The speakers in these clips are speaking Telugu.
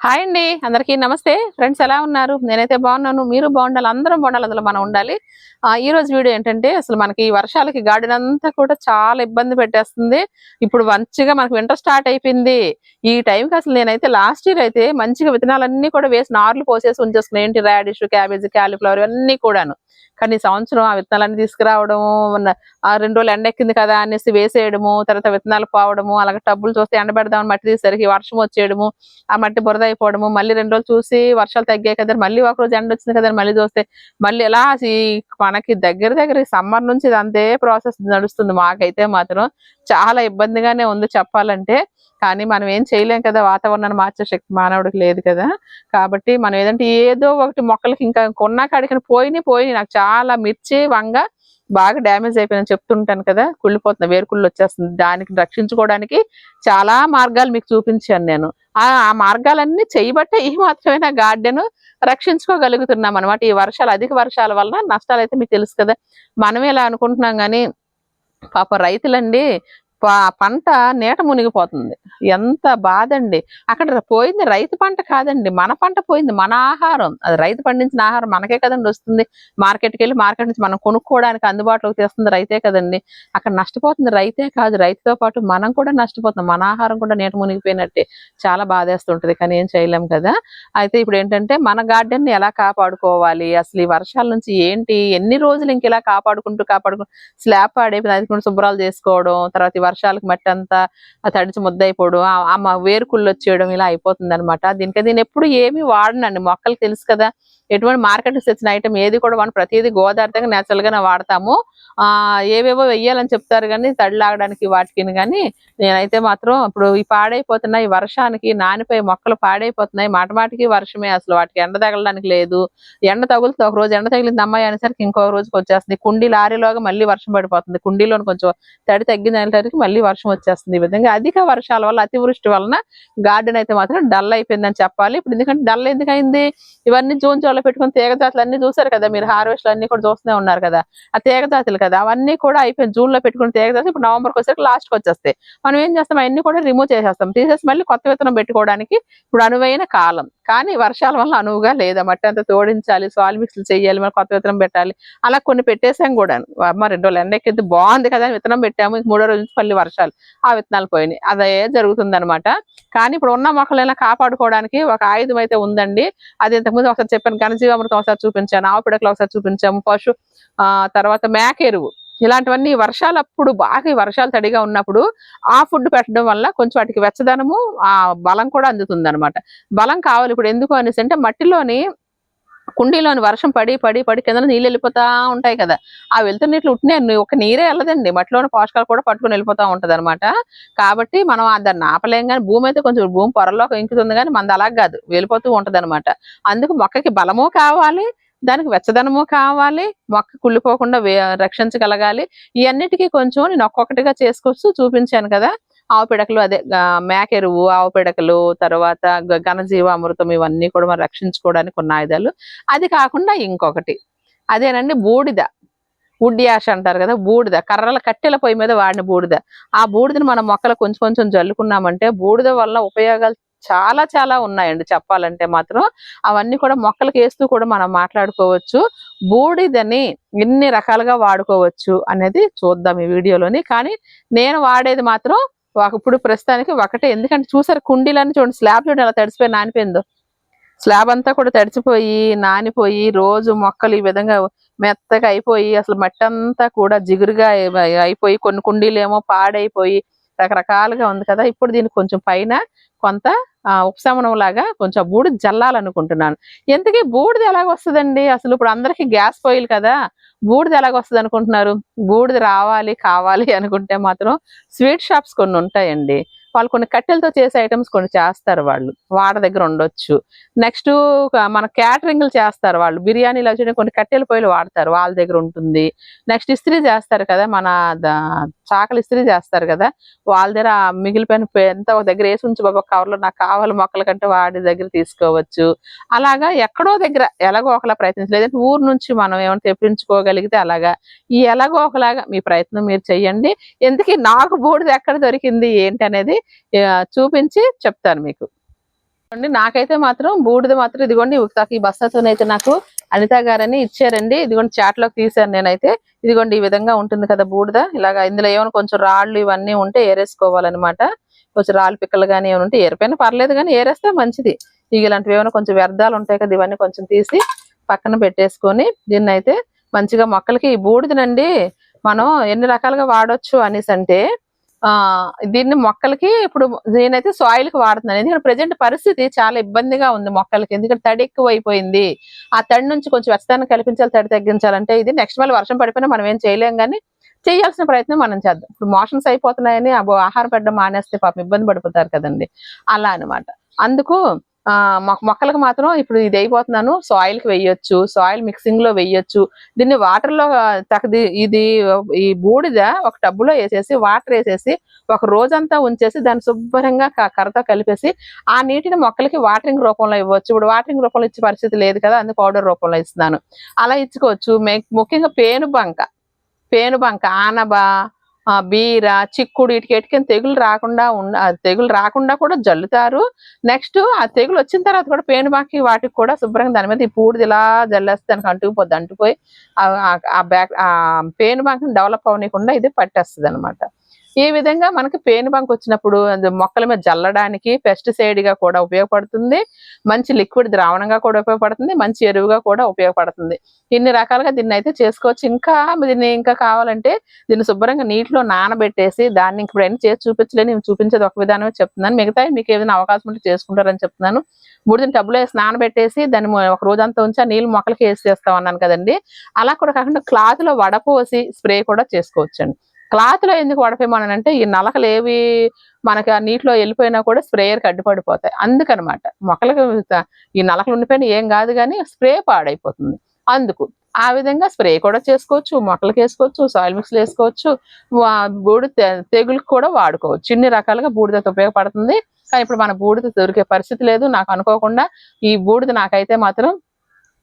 హాయ్ అండి అందరికీ నమస్తే. ఫ్రెండ్స్ ఎలా ఉన్నారు? నేనైతే బాగున్నాను. మీరు బాగుండాలి అందరం బాగుండాలి అందులో మనం ఉండాలి. ఆ, ఈ రోజు వీడియో ఏంటంటే అసలు మనకి ఈ వర్షాలకి గార్డెన్ అంతా కూడా చాలా ఇబ్బంది పెట్టేస్తుంది. ఇప్పుడు మంచిగా మనకి వింటర్ స్టార్ట్ అయిపోయింది. ఈ టైంకి అసలు నేనైతే లాస్ట్ ఇయర్ అయితే మంచిగా విత్తనాలన్నీ కూడా వేసి నార్లు పోసేసి ఉంచేస్తున్నాయి ఏంటి? రాడిష్ క్యాబేజ్ క్యాలీఫ్లవర్ ఇవన్నీ కూడాను. కానీ సంవత్సరం ఆ విత్తనాలన్నీ తీసుకురావడం ఆ రెండు రోజులు ఎండెక్కింది కదా అనేసి వేసేయడము తర్వాత విత్తనాలు పోవడము అలాగే టబ్బులు చూస్తే ఎండబెడదామని మట్టి తీసేసరికి వర్షం వచ్చేయడము ఆ మట్టి బురద అయిపోవడము మళ్ళీ రెండు రోజులు చూసి వర్షాలు తగ్గాయి కదా మళ్ళీ ఒక రోజు ఎండ వచ్చింది కదా మళ్ళీ చూస్తే మళ్ళీ ఎలా మనకి దగ్గర దగ్గర సమ్మర్ నుంచి ఇది అంతే ప్రాసెస్ నడుస్తుంది మాకైతే మాత్రం. చాలా ఇబ్బందిగానే ఉంది చెప్పాలంటే కానీ మనం ఏం చేయలేం కదా వాతావరణాన్ని మార్చే శక్తి మానవుడికి లేదు కదా. కాబట్టి మనం ఏదంటే ఏదో ఒకటి మొక్కలకి ఇంకా కొన్నా కాడికి పోయినాయి పోయినాయి. నాకు చాలా మిర్చి వంగ బాగా డ్యామేజ్ అయిపోయిన చెప్తుంటాను కదా కుళ్ళిపోతుంది వేరుకుళ్ళు వచ్చేస్తుంది. దానికి రక్షించుకోవడానికి చాలా మార్గాలు మీకు చూపించాను నేను. ఆ ఆ మార్గాలన్నీ చేయబట్టే ఈ మాత్రమే గార్డెన్ రక్షించుకోగలుగుతున్నాం అనమాట ఈ వర్షాలు అధిక వర్షాల వలన నష్టాలు అయితే మీకు తెలుసు కదా. మనం ఎలా అనుకుంటున్నాం కానీ పాప రైతులండి పంట నీట మునిగిపోతుంది. ఎంత బాధ అండి అక్కడ పోయింది రైతు పంట కాదండి. మన పంట పోయింది మన ఆహారం. అది రైతు పండించిన ఆహారం మనకే కదండి వస్తుంది. మార్కెట్కి వెళ్ళి మార్కెట్ నుంచి మనం కొనుక్కోవడానికి అందుబాటులోకి తెస్తుంది రైతే కదండి. అక్కడ నష్టపోతుంది రైతే కాదు. రైతుతో పాటు మనం కూడా నష్టపోతున్నాం. మన ఆహారం కూడా నీట మునిగిపోయినట్టే. చాలా బాధేస్తుంటుంది. కానీ ఏం చేయలేం కదా. అయితే ఇప్పుడు ఏంటంటే మన గార్డెన్ని ఎలా కాపాడుకోవాలి? అసలు ఈ వర్షాల నుంచి ఏంటి? ఎన్ని రోజులు ఇంక ఇలా కాపాడుకుంటూ కాపాడుకుంటూ స్లాబ్ పాడైపోయింది. అది శుభ్రాలు చేసుకోవడం తర్వాత వర్షాలకు మట్టి అంతా ఆ తడిచి ముద్దయిపోవడం ఆ- ఆ వేరుకుళ్ళు వచ్చేయడం ఇలా అయిపోతుంది అనమాట దీనికి నేను ఎప్పుడు ఏమీ వాడనండి. మొక్కలు తెలుసు కదా ఎటువంటి మార్కెట్ నుంచి తెచ్చిన ఐటమ్ ఏది కూడా మనం ప్రతిదీ గోదార్థంగా నేచురల్ గానే వాడతాము. ఆ ఏవేవో వెయ్యాలని చెప్తారు కానీ తడి లాగడానికి వాటికి కానీ నేనైతే మాత్రం ఇప్పుడు ఈ పాడైపోతున్నాయి వర్షానికి నానిపోయి మొక్కలు పాడైపోతున్నాయి. మాట మాటికి వర్షమే అసలు వాటికి ఎండ తగలడానికి లేదు. ఎండ తగులుతుంది. ఒక రోజు ఎండ తగిలింది అమ్మాయి అనేసరికి ఇంకో రోజుకి వచ్చేస్తుంది. కుండీ లారీలోగా మళ్ళీ వర్షం పడిపోతుంది. కుండీలో కొంచెం తడి తగ్గిందనేసరికి మళ్ళీ వర్షం వచ్చేస్తుంది ఈ విధంగా. అధిక వర్షాల వల్ల అతివృష్టి వలన గార్డెన్ అయితే మాత్రం డల్ అయిపోయిందని చెప్పాలి. ఇప్పుడు ఎందుకంటే డల్ ఎందుకు అయింది? ఇవన్నీ జూన్ జూలై పెట్టుకుని తీగ జాతులు అన్ని చూసారు కదా మీరు హార్వెస్ట్ అన్ని కూడా చూస్తూనే ఉన్నారు కదా. ఆ తీగ జాతులు కదా అవన్నీ కూడా అయిపోయిన జూన్లో పెట్టుకుని తీగ జాతులు ఇప్పుడు నవంబర్కి వచ్చేసరికి లాస్ట్కి వచ్చేస్తాయి. మనం ఏం చేస్తాం? అవన్నీ కూడా రిమూవ్ చేసేస్తాం. తీసేసి మళ్ళీ కొత్త విత్తనం పెట్టుకోవడానికి ఇప్పుడు అనువైన కాలం. కానీ వర్షాల వల్ల అనువుగా లేదా మట్టి అంతా తోడించాలి సాల్ మిక్స్లు చేయాలి మరి కొత్త విత్తనం పెట్టాలి అలా కొన్ని పెట్టేసాం కూడా. అమ్మ రెండు రోజులు ఎండెక్కింది బాగుంది కదా విత్తనం పెట్టాము ఇంక మూడో రోజు నుంచి మళ్ళీ వర్షాలు ఆ విత్తనాలు పోయినాయి. అదే జరుగుతుందనమాట కానీ ఇప్పుడు ఉన్న మొక్కలైనా కాపాడుకోవడానికి ఒక ఆయుధం అయితే ఉందండి. అది ఇంతకుముందు ఒకసారి చెప్పాను ఘనజీవామృతం ఒకసారి చూపించాను ఆవు పిడకలు ఒకసారి చూపించాము పశు ఆ తర్వాత మేక ఎరువు. ఇలాంటివన్నీ వర్షాలప్పుడు బాగా వర్షాలు తడిగా ఉన్నప్పుడు ఆ ఫుడ్ పెట్టడం వల్ల కొంచెం వాటికి వెచ్చదనము ఆ బలం కూడా అందుతుంది అనమాట బలం కావాలి ఇప్పుడు ఎందుకు అనేసి అంటే మట్టిలోని కుండీలోని వర్షం పడి పడి పడి కింద నీళ్ళు వెళ్ళిపోతా ఉంటాయి కదా. ఆ వెళ్తున్న నీళ్ళు ఉట్టినే ఒక నీరే వెళ్ళదండి. మట్టిలోని పోషకాలు కూడా పట్టుకుని వెళ్ళిపోతా ఉంటుంది అనమాట కాబట్టి మనం దాన్ని ఆపలేం కానీ భూమి అయితే కొంచెం భూమి పొరలో ఇంకుతుంది కానీ మనది అలా కాదు. వెళ్ళిపోతూ ఉంటుంది అనమాట అందుకు మొక్కకి బలము కావాలి దానికి వెచ్చదనము కావాలి మొక్క కుళ్ళిపోకుండా వే- రక్షించగలగాలి. ఇవన్నిటికీ కొంచెం నేను ఒక్కొక్కటిగా చేసుకొస్తూ చూపించాను కదా. ఆవు పిడకలు అదే మేకెరువు మేక ఎరువు ఆవు పిడకలు తర్వాత ఘనజీవామృతం ఇవన్నీ కూడా మనం రక్షించుకోవడానికి ఉన్న ఆయుధాలు. అది కాకుండా ఇంకొకటి. అదేనండి బూడిద. వుడ్ యాష్ అంటారు కదా బూడిద. కర్రల కట్టెల పొయ్యి మీద వాడిన బూడిద. ఆ బూడిదని మనం మొక్కలు కొంచెం కొంచెం జల్లుకున్నామంటే బూడిద వల్ల ఉపయోగాలు చాలా చాలా ఉన్నాయండి చెప్పాలంటే మాత్రం. అవన్నీ కూడా మొక్కలకి వేస్తూ కూడా మనం మాట్లాడుకోవచ్చు. బూడిదని ఎన్ని రకాలుగా వాడుకోవచ్చు అనేది చూద్దాం ఈ వీడియోలోని. కానీ నేను వాడేది మాత్రం ఇప్పుడు ప్రస్తుతానికి ఒకటే. ఎందుకంటే చూసారు కుండీలన్నీ చూడండి స్లాబ్ చూడండి అలా తడిసిపోయి నానిపోయిందో. స్లాబ్ అంతా కూడా తడిచిపోయి నానిపోయి రోజు మొక్కలు ఈ విధంగా మెత్తగా అయిపోయి అసలు మట్టి అంతా కూడా జిగురుగా అయిపోయి కొన్ని కుండీలు ఏమో పాడైపోయి రకరకాలుగా ఉంది కదా. ఇప్పుడు దీనికి కొంచెం పైన కొంత ఉపశమనం లాగా కొంచెం బూడిద జల్లాలనుకుంటున్నాను. ఎంతకీ బూడిద ఎలాగొస్తుందండి? అసలు ఇప్పుడు అందరికి గ్యాస్ పొయ్యిలు కదా. బూడిద ఎలాగొస్తుంది అనుకుంటున్నారు బూడిద రావాలి కావాలి అనుకుంటే మాత్రం స్వీట్ షాప్స్ కొన్ని ఉంటాయండి. వాళ్ళు కొన్ని కట్టెలతో చేసే ఐటమ్స్ కొన్ని చేస్తారు వాళ్ళు. వాడ దగ్గర ఉండొచ్చు. నెక్స్ట్ మన క్యాటరింగ్లు చేస్తారు వాళ్ళు. బిర్యానీలు వచ్చి కొన్ని కట్టెల పొయ్యిలు వాడతారు. వాళ్ళ దగ్గర ఉంటుంది. నెక్స్ట్ ఇస్త్రీ చేస్తారు కదా మన చాకలి ఇస్త్రీ చేస్తారు కదా వాళ్ళ దగ్గర మిగిలిపోయిన ఎంత ఒక దగ్గర వేసి ఉంచు బాబా కవర్లో నాకు కావాలి మొక్కల కంటే వాడి దగ్గర తీసుకోవచ్చు. అలాగా ఎక్కడో దగ్గర ఎలాగో ఒకలా ప్రయత్నించలేదు లేదంటే ఊరు నుంచి మనం ఏమైనా తెప్పించుకోగలిగితే అలాగా ఈ ఎలాగో ఒకలాగా మీ ప్రయత్నం మీరు చెయ్యండి. ఎందుకు నాకు బూడిద ఎక్కడ దొరికింది ఏంటి అనేది చూపించి చెప్తాను మీకు. అండి నాకైతే మాత్రం బూడిద మాత్రం ఇదిగోండి నాకు ఈ బస్తాతోనైతే నాకు అనిత గారని ఇచ్చారండి. ఇదిగోండి చాట్లోకి తీసాను నేనైతే. ఇదిగోండి ఈ విధంగా ఉంటుంది కదా బూడిద. ఇలాగా ఇందులో ఏమైనా కొంచెం రాళ్ళు ఇవన్నీ ఉంటే ఏరేసుకోవాలన్నమాట. కొంచెం రాళ్ళు పిక్కలు కానీ ఏమైనా ఉంటే ఏరిపోయినా పర్లేదు కానీ ఏరేస్తే మంచిది. ఇక ఇలాంటివి ఏమైనా కొంచెం వ్యర్థాలు ఉంటాయి కదా ఇవన్నీ కొంచెం తీసి పక్కన పెట్టేసుకొని దీన్ని అయితే మంచిగా మొక్కలకి ఈ బూడిదనండి మనం ఎన్ని రకాలుగా వాడొచ్చు అనేసి అంటే దీన్ని మొక్కలకి ఇప్పుడు నేనైతే సాయిల్కి వాడుతున్నాను. ఎందుకంటే ప్రజెంట్ పరిస్థితి చాలా ఇబ్బందిగా ఉంది మొక్కలకి. ఎందుకంటే తడి ఎక్కువ అయిపోయింది ఆ తడి నుంచి కొంచెం వెచ్చదాన్ని కల్పించాలి తడి తగ్గించాలంటే ఇది నెక్స్ట్ మళ్ళీ వర్షం పడిపోయినా మనం ఏం చేయలేం కానీ చేయాల్సిన ప్రయత్నం మనం చేద్దాం. ఇప్పుడు మోషన్స్ అయిపోతున్నాయని ఆహారం పెట్టడం మానేస్తే పాపం ఇబ్బంది పడిపోతారు కదండి. అలా అన్నమాట. అందుకు మొక్కలకు మాత్రం ఇప్పుడు ఇది అయిపోతున్నాను. సాయిల్కి వేయొచ్చు సాయిల్ మిక్సింగ్లో వేయొచ్చు. దీన్ని వాటర్లో తగది ఇది ఈ బూడిద ఒక టబ్బులో వేసేసి వాటర్ వేసేసి ఒక రోజంతా ఉంచేసి దాన్ని శుభ్రంగా క- కర్రతో కలిపేసి ఆ నీటిని మొక్కలకి వాటరింగ్ రూపంలో ఇవ్వచ్చు. ఇప్పుడు వాటరింగ్ రూపంలో ఇచ్చే పరిస్థితి లేదు కదా అందుకు పౌడర్ రూపంలో ఇస్తున్నాను. అలా ఇచ్చుకోవచ్చు. మే- ముఖ్యంగా పేను బంక పేను బంక ఆనబ బీర చిక్కుడు వీటికి ఎటుకని తెగులు రాకుండా ఉన్న తెగులు రాకుండా కూడా జల్లుతారు. నెక్స్ట్ ఆ తెగులు వచ్చిన తర్వాత కూడా పేనుబాకి వాటికి కూడా శుభ్రంగా దాని మీద ఈ పూడిది ఇలా జల్లేస్తే దానికి అంటుకుపోద్ది అంటుపోయి ఆ- బ్యాక్ ఆ పేనుబాకిని డెవలప్ అవ్వకుండా ఇది పట్టేస్తుంది అనమాట ఈ విధంగా మనకి పేను బంక్ వచ్చినప్పుడు మొక్కల మీద జల్లడానికి పెస్టిసైడ్గా కూడా ఉపయోగపడుతుంది. మంచి లిక్విడ్ ద్రావణంగా కూడా ఉపయోగపడుతుంది. మంచి ఎరువుగా కూడా ఉపయోగపడుతుంది. ఇన్ని రకాలుగా దీన్ని అయితే చేసుకోవచ్చు. ఇంకా దీన్ని ఇంకా కావాలంటే దీన్ని శుభ్రంగా నీటిలో నానబెట్టేసి దాన్ని ఇప్పుడు ఏం చేసి చూపించలేని. నేను చూపించేది ఒక విధానమే చెప్తున్నాను. మిగతా మీకు ఏదైనా అవకాశం ఉంటే చేసుకుంటారని చెప్తున్నాను. మూడు టబ్బులో వేసి నానబెట్టేసి దాన్ని ఒక రోజంతా ఉంచి ఆ నీళ్ళు మొక్కలకి వేసి చేస్తాం అన్నాను కదండి. అలా కూడా కాకుండా క్లాత్లో వడపోసి స్ప్రే కూడా చేసుకోవచ్చండి. క్లాత్లో ఎందుకు వడపోయమనంటే ఈ నలకలు ఏవి మనకి ఆ నీటిలో వెళ్ళిపోయినా కూడా స్ప్రేయర్కి అడ్డుపడిపోతాయి అందుకనమాట. మొక్కలకు ఈ నలకలు ఉండిపోయినా ఏం కాదు కానీ స్ప్రే పాడైపోతుంది. అందుకు ఆ విధంగా స్ప్రే కూడా చేసుకోవచ్చు మొక్కలకి వేసుకోవచ్చు సాయిల్ మిక్స్లు వేసుకోవచ్చు బూడిద తె- కూడా వాడుకోవచ్చు. ఇన్ని రకాలుగా బూడిదతో ఉపయోగపడుతుంది. కానీ ఇప్పుడు మన బూడిద దొరికే పరిస్థితి లేదు. నాకు అనుకోకుండా ఈ బూడిద నాకైతే మాత్రం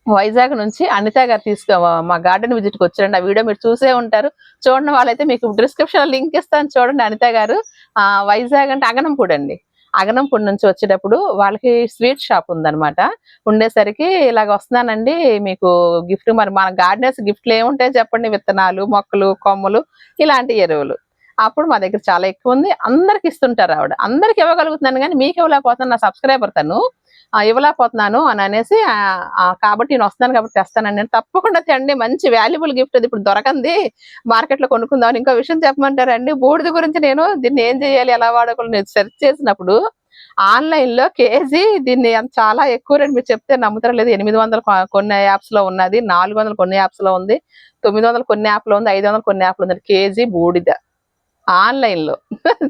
వైజాగ్ నుంచి అనిత గారు తీసుకో మా గార్డెన్ విజిట్కి వచ్చారండి. ఆ వీడియో మీరు చూసే ఉంటారు. చూడండి వాళ్ళైతే మీకు డిస్క్రిప్షన్ లింక్ ఇస్తాను. చూడండి అనిత గారు ఆ వైజాగ్ అంటే అగనంపూడి అండి. అగనంపూడి నుంచి వచ్చేటప్పుడు వాళ్ళకి స్వీట్ షాప్ ఉందన్నమాట. ఉండేసరికి ఇలాగ వస్తున్నానండి. మీకు గిఫ్ట్ మరి మన గార్డెన్స్ గిఫ్ట్లు ఏముంటాయి చెప్పండి. విత్తనాలు మొక్కలు కొమ్మలు ఇలాంటి ఎరువులు. అప్పుడు మా దగ్గర చాలా ఎక్కువ ఉంది అందరికి ఇస్తుంటారు ఆవిడ. అందరికి ఇవ్వగలుగుతున్నాను కానీ మీకు ఇవ్వలేకపోతున్నాను. నా సబ్స్క్రైబర్ తను ఇవ్వలేకపోతున్నాను అని అనేసి కాబట్టి నేను వస్తున్నాను కాబట్టి తెస్తానండి. నేను తప్పకుండా తెండి మంచి వాల్యుబుల్ గిఫ్ట్ అది. ఇప్పుడు దొరకంది. మార్కెట్లో కొనుక్కుందామని ఇంకో విషయం చెప్పమంటారండి. బూడిద గురించి నేను దీన్ని ఏం చేయాలి ఎలా వాడకూడదు నేను సెర్చ్ చేసినప్పుడు ఆన్లైన్లో కేజీ దీన్ని చాలా ఎక్కువ రేటు మీరు చెప్తే నమ్ముతారో లేదు ఎనిమిది వందలు కొన్ని యాప్స్లో ఉన్నది. నాలుగు వందలు కొన్ని యాప్స్లో ఉంది. తొమ్మిది వందలు కొన్ని యాప్లో ఉంది. ఐదు వందలు కొన్ని యాప్లో ఉంది. కేజీ బూడిద. ఆన్లైన్లో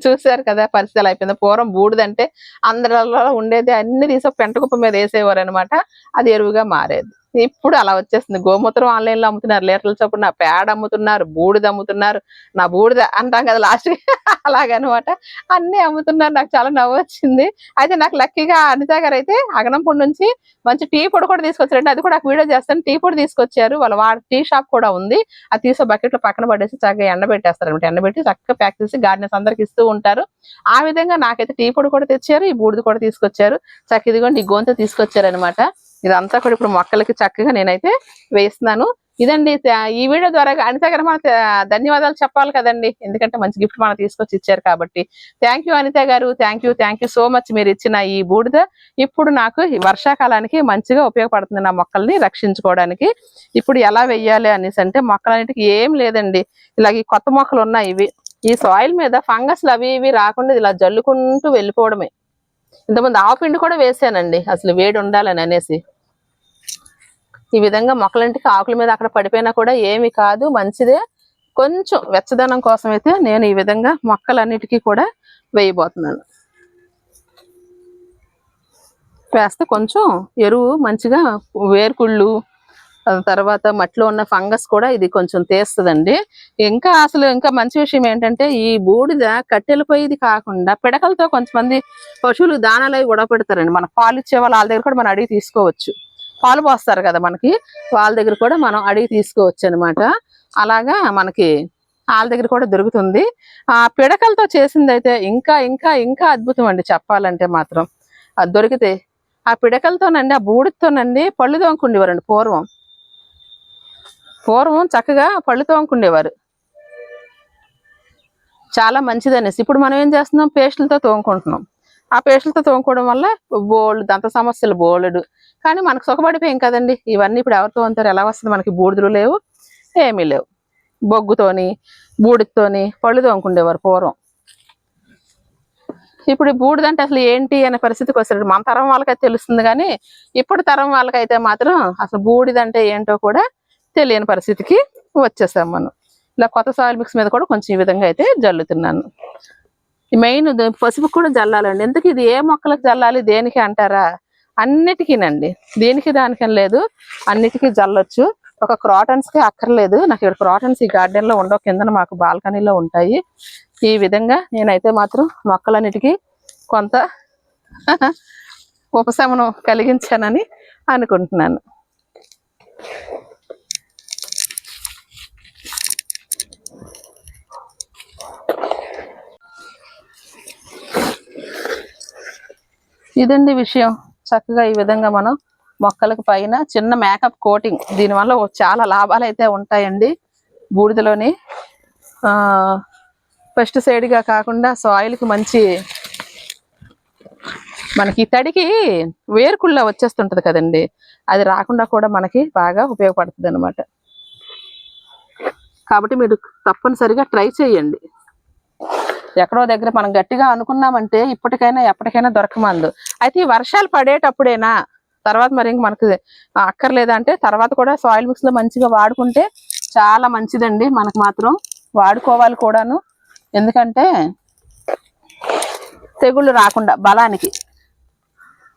చూసారు కదా పరిస్థితి అయిపోయింది. పూర్వం బూడిదంటే అందరిలో ఉండేది అన్ని తీసి ఒక పెంట కుప్ప మీద వేసేవారు అనమాట అది ఎరువుగా మారేది. ఇప్పుడు అలా వచ్చేస్తుంది. గోమూత్రం ఆన్లైన్లో అమ్ముతున్నారు. లీటర్ల చొప్పున నా పేడ అమ్ముతున్నారు బూడిద అమ్ముతున్నారు నా బూడిద అంటాం కదా లాస్ట్ అలాగనమాట. అన్ని అమ్ముతున్నారు. నాకు చాలా నవ్వు వచ్చింది. అయితే నాకు లక్కీగా అనిత గారు అయితే అగనంపూడి నుంచి మంచి టీ పొడి కూడా తీసుకొచ్చారండి. అది కూడా నాకు వీడియో చేస్తాను. టీ పొడి తీసుకొచ్చారు. వాళ్ళ వాడ టీ షాప్ కూడా ఉంది. అది తీసే బకెట్లో పక్కన పడేసి చక్కగా ఎండబెట్టేస్తారు అనమాట ఎండబెట్టి చక్కగా ప్యాక్ చేసి గార్డెన్స్ అందరికి ఇస్తూ ఉంటారు. ఆ విధంగా నాకైతే టీ పొడి కూడా తెచ్చారు. ఈ బూడిద కూడా తీసుకొచ్చారు. చక్క ఇదిగోండి ఈ గోంత తీసుకొచ్చారు అనమాట ఇదంతా కూడా ఇప్పుడు మొక్కలకి చక్కగా నేనైతే వేస్తున్నాను. ఇదండి ఈ వీడియో ద్వారా అనిత గారు మన ధన్యవాదాలు చెప్పాలి కదండి. ఎందుకంటే మంచి గిఫ్ట్ మనం తీసుకొచ్చి ఇచ్చారు కాబట్టి. Thank you Anitha garu. Thank you thank you so much మీరు ఇచ్చిన ఈ బూడిద ఇప్పుడు నాకు వర్షాకాలానికి మంచిగా ఉపయోగపడుతుంది నా మొక్కల్ని రక్షించుకోవడానికి. ఇప్పుడు ఎలా వెయ్యాలి అనేసి అంటే మొక్కలన్నిటికీ ఏం లేదండి. ఇలాగ ఈ కొత్త మొక్కలు ఉన్నాయి ఇవి. ఈ సాయిల్ మీద ఫంగస్లు అవి ఇవి రాకుండా ఇలా జల్లుకుంటూ వెళ్ళిపోవడమే. ఇంతకుముందు ఆవు పిండి కూడా వేసానండి. అసలు వేడి ఉండాలని అనేసి. ఈ విధంగా మొక్కలంటికి ఆకుల మీద అక్కడ పడిపోయినా కూడా ఏమి కాదు మంచిదే. కొంచెం వెచ్చదనం కోసం అయితే నేను ఈ విధంగా మొక్కలన్నిటికీ కూడా వేయబోతున్నాను. వేస్తే కొంచెం ఎరువు మంచిగా వేరుకుళ్ళు తర్వాత మట్టిలో ఉన్న ఫంగస్ కూడా ఇది కొంచెం తీస్తుందండి. ఇంకా అసలు ఇంకా మంచి విషయం ఏంటంటే ఈ బూడిద కట్టెలపోయేది కాకుండా పిడకలతో కొంతమంది పశువులు దానాలు అవి ఉడపెడతారండి మనకు పాలు ఇచ్చే వాళ్ళు వాళ్ళ దగ్గర కూడా మనం అడిగి తీసుకోవచ్చు. పాలు పోస్తారు కదా మనకి. వాళ్ళ దగ్గర కూడా మనం అడిగి తీసుకోవచ్చు అనమాట అలాగా మనకి వాళ్ళ దగ్గర కూడా దొరుకుతుంది. ఆ పిడకలతో చేసింది అయితే ఇంకా ఇంకా ఇంకా అద్భుతం అండి చెప్పాలంటే మాత్రం. అది దొరికితే ఆ పిడకలతోనండి ఆ బూడితోనండి పళ్ళు తోముకుండేవారండి పూర్వం. పూర్వం చక్కగా పళ్ళు తోముకుండేవారు. చాలా మంచిదనేసి. ఇప్పుడు మనం ఏం చేస్తున్నాం? పేస్టులతో తోముకుంటున్నాం. ఆ పేస్టులతో తోముకోవడం వల్ల బోల్డ్ దంత సమస్యలు బోలెడు కానీ మనకు సుఖపడిపోయాం కదండి. ఇవన్నీ ఇప్పుడు ఎవరితో తోముతారు ఎలా వస్తుంది? మనకి బూడిదలు లేవు ఏమీ లేవు. బొగ్గుతోని బూడిదతోని పళ్ళు తోముకుండేవారు పూర్వం. ఇప్పుడు బూడిదంటే అసలు ఏంటి అనే పరిస్థితికి వస్తాడు మన తరం వాళ్ళకైతే తెలుస్తుంది కానీ ఇప్పుడు తరం వాళ్ళకైతే మాత్రం అసలు బూడిదంటే ఏంటో కూడా తెలియని పరిస్థితికి వచ్చేసాం మనం. ఇలా కొత్త సాయిల్ మిక్స్ మీద కూడా కొంచెం ఈ విధంగా అయితే జల్లుతున్నాను. మెయిన్ పసుపు కూడా జల్లాలండి. ఎందుకు? ఇది ఏ మొక్కలకు జల్లాలి? దేనికి అంటారా? అన్నిటికీనండి. దేనికి దానికని లేదు. అన్నిటికీ జల్లొచ్చు. ఒక క్రాటన్స్కి అక్కర్లేదు. నాకు ఇక్కడ క్రాటన్స్ ఈ గార్డెన్లో ఉండవు. కిందన మాకు బాల్కనీలో ఉంటాయి. ఈ విధంగా నేనైతే మాత్రం మొక్కలన్నిటికీ కొంత ఉపశమనం కలిగించానని అనుకుంటున్నాను. ఇదండి విషయం. చక్కగా ఈ విధంగా మనం మొక్కలకు పైన చిన్న మేకప్ కోటింగ్ దీనివల్ల చాలా లాభాలు అయితే ఉంటాయండి. బూడిదలోని పెస్టిసైడ్గా కాకుండా సాయిల్కి మంచి మనకి తడికి వేరుకుళ్ళ వచ్చేస్తుంటుంది కదండి. అది రాకుండా కూడా మనకి బాగా ఉపయోగపడుతుంది అనమాట కాబట్టి మీరు తప్పనిసరిగా ట్రై చేయండి. ఎక్కడో దగ్గర మనం గట్టిగా అనుకున్నామంటే ఇప్పటికైనా ఎప్పటికైనా దొరకమందు. అయితే ఈ వర్షాలు పడేటప్పుడేనా? తర్వాత మరి ఇంక మనకి అక్కర్లేదంటే తర్వాత కూడా సాయిల్ మిక్స్లో మంచిగా వాడుకుంటే చాలా మంచిదండి మనకు మాత్రం. వాడుకోవాలి కూడాను. ఎందుకంటే తెగుళ్ళు రాకుండా బలానికి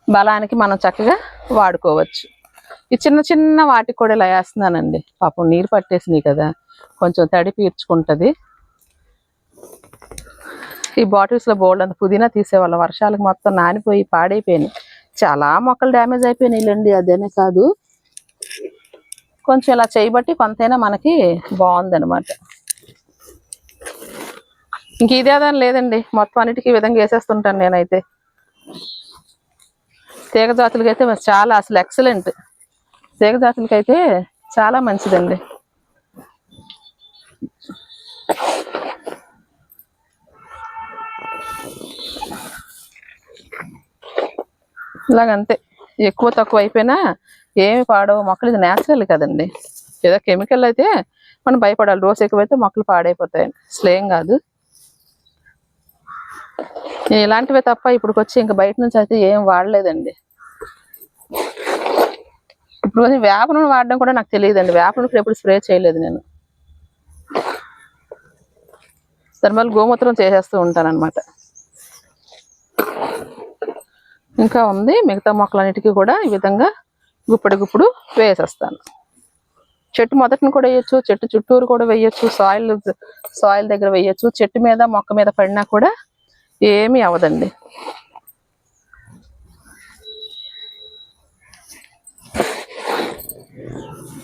బలానికి మనం చక్కగా వాడుకోవచ్చు. ఈ చిన్న చిన్న వాటికి కూడా ఇలా వేస్తున్నానండి. పాపం నీరు పట్టేసినాయి కదా. కొంచెం తడి పీర్చుకుంటుంది. ఈ బాటిల్స్లో బోల్డ్ అంత పుదీనా తీసేవాళ్ళం. వర్షాలకు మొత్తం నానిపోయి పాడైపోయినాయి. చాలా మొక్కలు డ్యామేజ్ అయిపోయినాయిలండి అదేనే కాదు. కొంచెం ఇలా చేయబట్టి కొంతైనా మనకి బాగుందనమాట ఇంక ఇదేదని లేదండి. మొత్తం అన్నిటికీ విధంగా వేసేస్తుంటాను నేనైతే. తీగ జాతులకి అయితే చాలా అసలు ఎక్సలెంట్ తీగ జాతులకి అయితే చాలా మంచిదండి. ఇలాగంతే ఎక్కువ తక్కువ అయిపోయినా ఏమి పాడవు. మొక్కలు ఇది న్యాచురల్ కదండి. ఏదో కెమికల్ అయితే మనం భయపడాలి. రోజు ఎక్కువైతే మొక్కలు పాడైపోతాయి. స్లేం కాదు. నేను ఇలాంటివే తప్ప ఇప్పుడుకొచ్చి ఇంకా బయట నుంచి అయితే ఏం వాడలేదండి. ఇప్పుడు కొంచెం వేప నూనె వాడడం కూడా నాకు తెలియదండి. వేప నూనె ఎప్పుడు స్ప్రే చేయలేదు నేను. దానివల్ల గోమూత్రం చేసేస్తూ ఉంటాను అనమాట ఇంకా ఉంది. మిగతా మొక్కలన్నిటికీ కూడా ఈ విధంగా గుప్పడి గుప్పుడు వేసేస్తాను. చెట్టు మొదటిని కూడా వేయచ్చు చెట్టు చుట్టూరు కూడా వేయొచ్చు సాయిల్ సాయిల్ దగ్గర వేయొచ్చు. చెట్టు మీద మొక్క మీద పడినా కూడా ఏమీ అవ్వదండి.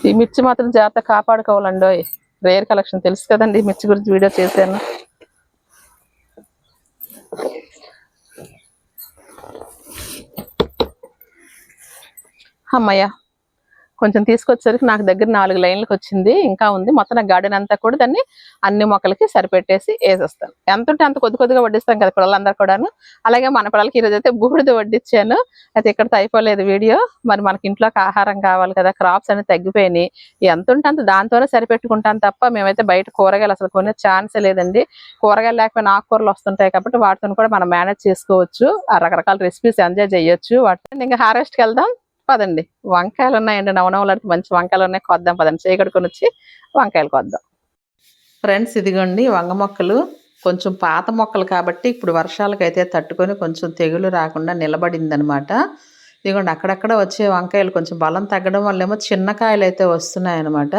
ఈ మిర్చి మాత్రం జాగ్రత్త కాపాడుకోవాలండి. రేర్ కలెక్షన్ తెలుసు కదండి మిర్చి గురించి వీడియో చేశాను. అమ్మయ్య కొంచెం తీసుకొచ్చేసరికి నాకు దగ్గర నాలుగు లైన్లకు వచ్చింది ఇంకా ఉంది. మొత్తం నా గార్డెన్ అంతా కూడా దాన్ని అన్ని మొక్కలకి సరిపెట్టేసి వేసేస్తాను. ఎంత ఉంటే అంత కొద్ది కొద్దిగా వడ్డిస్తాం కదా పిల్లలందరూ కూడాను. అలాగే మన పిల్లలకి ఈరోజు అయితే బూడిద వడ్డించాను అయితే ఇక్కడ అయిపోలేదు వీడియో. మరి మనకి ఇంట్లోకి ఆహారం కావాలి కదా క్రాప్స్ అనేవి తగ్గిపోయినాయి. ఎంత ఉంటే అంత దాంతోనే సరిపెట్టుకుంటాను తప్ప మేమైతే బయట కూరగాయలు అసలు కొనే ఛాన్సే లేదండి. కూరగాయలు లేకపోయినా ఆకుకూరలు వస్తుంటాయి కాబట్టి వాటితో కూడా మనం మేనేజ్ చేసుకోవచ్చు. ఆ రకరకాల రెసిపీస్ ఎంజాయ్ చేయొచ్చు. వాటిని ఇంకా హార్వెస్ట్కి వెళ్దాం. పదండి. వంకాయలు ఉన్నాయండి నవనవలాడితే మంచి వంకాయలు ఉన్నాయి కొద్దాం పదండి. చేయగడుకొని వచ్చి వంకాయలు కొద్దాం. ఫ్రెండ్స్ ఇదిగోండి వంగ మొక్కలు. కొంచెం పాత మొక్కలు కాబట్టి ఇప్పుడు వర్షాలకైతే తట్టుకొని కొంచెం తెగులు రాకుండా నిలబడిందనమాట. ఇదిగోండి అక్కడక్కడ వచ్చే వంకాయలు కొంచెం బలం తగ్గడం వల్ల ఏమో చిన్న కాయలు అయితే వస్తున్నాయి అనమాట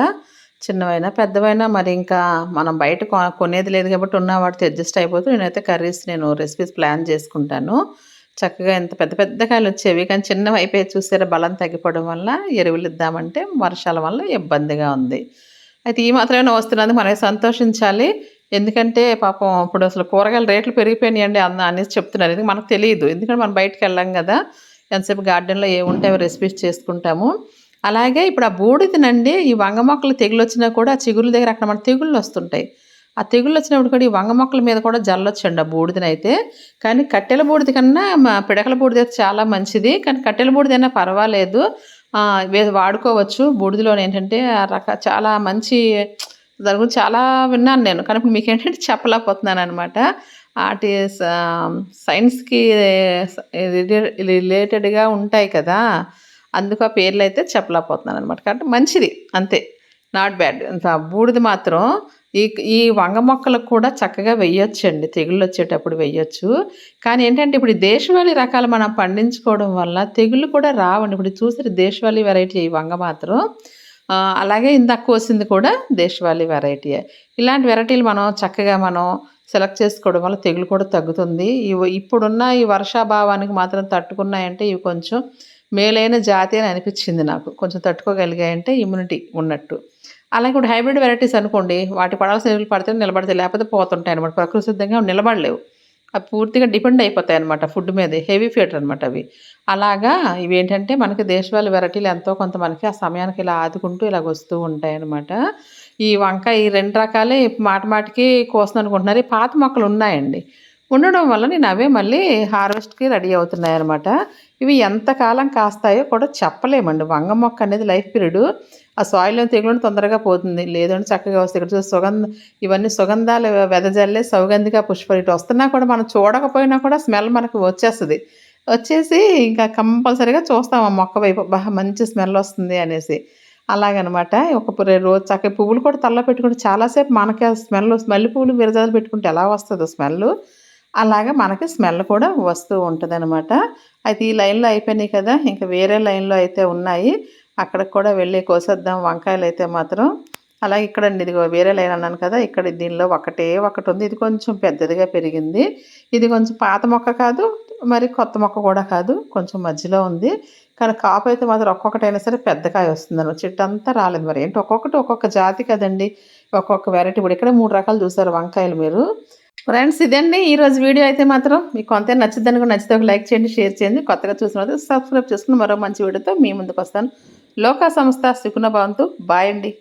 చిన్నవైనా పెద్దవైనా మరి ఇంకా మనం బయట కొ- కొనేది లేదు కాబట్టి ఉన్న వాటితో అడ్జస్ట్ అయిపోతూ నేనైతే కర్రీస్ నేను రెసిపీస్ ప్లాన్ చేసుకుంటాను. చక్కగా ఎంత పెద్ద పెద్ద కాయలు వచ్చేవి. కానీ చిన్నవి అయిపోయి చూసారా బలం తగ్గిపోవడం వల్ల ఎరువులు ఇద్దామంటే వర్షాల వల్ల ఇబ్బందిగా ఉంది. అయితే ఈ మాత్రమే వస్తున్నందుకు మనం సంతోషించాలి. ఎందుకంటే పాపం ఇప్పుడు అసలు కూరగాయల రేట్లు పెరిగిపోయినాయండి అన్న అనేసి చెప్తున్నారు. ఇది మనకు తెలియదు. ఎందుకంటే మనం బయటకు వెళ్ళాం కదా ఎంతసేపు గార్డెన్లో ఏముంటాయో రెసిపీస్ చేసుకుంటాము. అలాగే ఇప్పుడు ఆ బూడిదనండి ఈ వంగ మొక్కలు తెగులు వచ్చినా కూడా ఆ దగ్గర అక్కడ మన తెగుళ్ళు వస్తుంటాయి. ఆ తెగుళ్ళు వచ్చినప్పుడు కూడా ఈ వంగ మొక్కల మీద కూడా జల్లొచ్చండి ఆ బూడిదనైతే. కానీ కట్టెల బూడిద కన్నా మా పిడకల బూడిద అయితే చాలా మంచిది. కానీ కట్టెల బూడిదైనా పర్వాలేదు. వాడుకోవచ్చు. బూడిదలో ఏంటంటే ఆ రక చాలా మంచి దాని గురించి చాలా విన్నాను నేను. కానీ ఇప్పుడు మీకు ఏంటంటే చెప్పలేకపోతున్నాను అనమాట వాటి స- సైన్స్కి రిలేటెడ్గా ఉంటాయి కదా. అందుకు ఆ పేర్లు అయితే చెప్పలేకపోతున్నాను అనమాట కాబట్టి మంచిది. అంతే. Not bad. బూడిద మాత్రం ఈ ఈ వంగ మొక్కలకు కూడా చక్కగా వెయ్యొచ్చండి తెగుళ్ళు వచ్చేటప్పుడు వెయ్యొచ్చు కానీ ఏంటంటే ఇప్పుడు దేశవాళీ రకాలు మనం పండించుకోవడం వల్ల తెగుళ్ళు కూడా రావండి. ఇప్పుడు చూసారు దేశవాళీ వెరైటీ ఈ వంగ మాత్రం. అలాగే ఇందాక కోసింది కూడా దేశవాళీ వెరైటీయే ఇలాంటి వెరైటీలు మనం చక్కగా మనం సెలెక్ట్ చేసుకోవడం వల్ల తెగులు కూడా తగ్గుతుంది. ఇవి ఇప్పుడున్న ఈ వర్షాభావానికి మాత్రం తట్టుకున్నాయంటే ఇవి కొంచెం మేలైన జాతి అని అనిపించింది నాకు. కొంచెం తట్టుకోగలిగాయంటే ఇమ్యూనిటీ ఉన్నట్టు. అలాగే ఇప్పుడు హైబ్రిడ్ వెరైటీస్ అనుకోండి వాటి పడాల్సిన ఎరువులు పడితే నిలబడతాయి లేకపోతే పోతుంటాయి అనమాట ప్రకృతి సిద్ధంగా నిలబడలేవు. అవి పూర్తిగా డిపెండ్ అయిపోతాయి అనమాట ఫుడ్ మీద హెవీ ఫీటర్ అనమాట అవి. అలాగా ఇవి ఏంటంటే మనకి దేశవాళీ వెరైటీలు ఎంతో కొంత మనకి ఆ సమయానికి ఇలా ఆదుకుంటూ ఇలాగ వస్తూ ఉంటాయి అనమాట ఈ వంకాయ ఈ రెండు రకాలే మాట మాటికి కోసం అనుకుంటున్నారు. ఈ పాత మొక్కలు ఉన్నాయండి. ఉండడం వల్ల నేను అవే మళ్ళీ హార్వెస్ట్కి రెడీ అవుతున్నాయి అనమాట ఇవి ఎంతకాలం కాస్తాయో కూడా చెప్పలేమండి. వంగ మొక్క అనేది లైఫ్ పీరియడ్. ఆ సాయిల్లో తెగులు తొందరగా పోతుంది. లేదంటే చక్కగా వస్తే ఇక్కడ సుగంధ ఇవన్నీ సుగంధాలు వెదజల్లే సౌగంధిగా పుష్ప ఇటు వస్తున్నా కూడా మనం చూడకపోయినా కూడా స్మెల్ మనకు వచ్చేస్తుంది. వచ్చేసి ఇంకా కంపల్సరీగా చూస్తాం ఆ మొక్క వైపు. బాగా మంచి స్మెల్ వస్తుంది అనేసి. అలాగనమాట. ఒక రోజు చక్కగా పువ్వులు కూడా తల్ల పెట్టుకుంటే చాలాసేపు మనకి స్మెల్ మల్లె పువ్వులు విరజాలు పెట్టుకుంటే ఎలా వస్తుందో స్మెల్ అలాగా మనకి స్మెల్ కూడా వస్తూ ఉంటుంది అనమాట అయితే ఈ లైన్లో అయిపోయినాయి కదా ఇంకా వేరే లైన్లో అయితే ఉన్నాయి. అక్కడికి కూడా వెళ్ళి కోసేద్దాం వంకాయలు అయితే మాత్రం. అలాగే ఇక్కడ ఇదిగో వేరే లైన్ అన్నాను కదా ఇక్కడ దీనిలో ఒకటే ఒకటి ఉంది. ఇది కొంచెం పెద్దదిగా పెరిగింది. ఇది కొంచెం పాత మొక్క కాదు మరి కొత్త మొక్క కూడా కాదు కొంచెం మధ్యలో ఉంది. కానీ కాపు అయితే మాత్రం ఒక్కొక్కటైనా సరే పెద్ద కాయ వస్తుంది చెట్టు అంతా రాలేదు మరి. ఏంటి ఒక్కొక్కటి ఒక్కొక్క జాతి కదండి. ఒక్కొక్క వెరైటీ కూడా. ఇక్కడ మూడు రకాలు చూసారు వంకాయలు మీరు. ఫ్రెండ్స్ ఇదండి. ఈ రోజు వీడియో అయితే మాత్రం మీకు కొంత నచ్చిందని కూడా నచ్చితే ఒక లైక్ చేయండి షేర్ చేయండి. కొత్తగా చూసిన సబ్స్క్రైబ్ చేసుకుని మరో మంచి వీడియోతో మీ ముందుకు వస్తాను లోకా సంస్థ సుకున భవంతు. బాయ్ అండి.